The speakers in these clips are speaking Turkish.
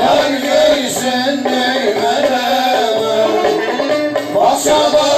Helal göğsündü merhaba Basa basa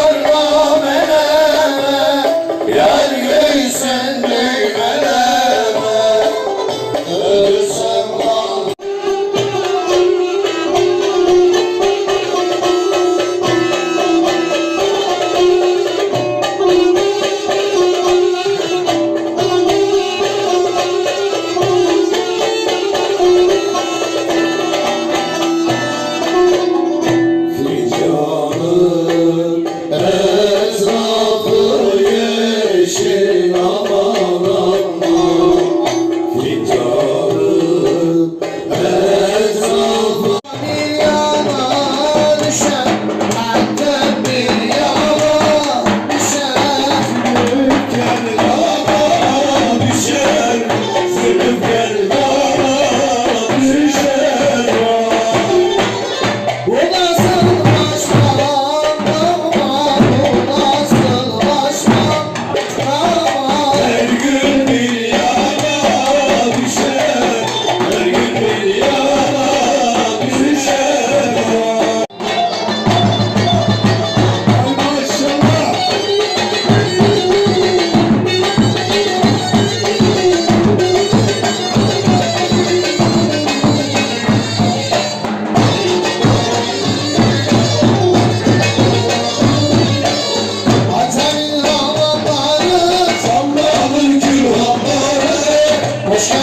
Let's.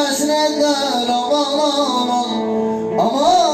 Düşmesin elden aman aman. Aman.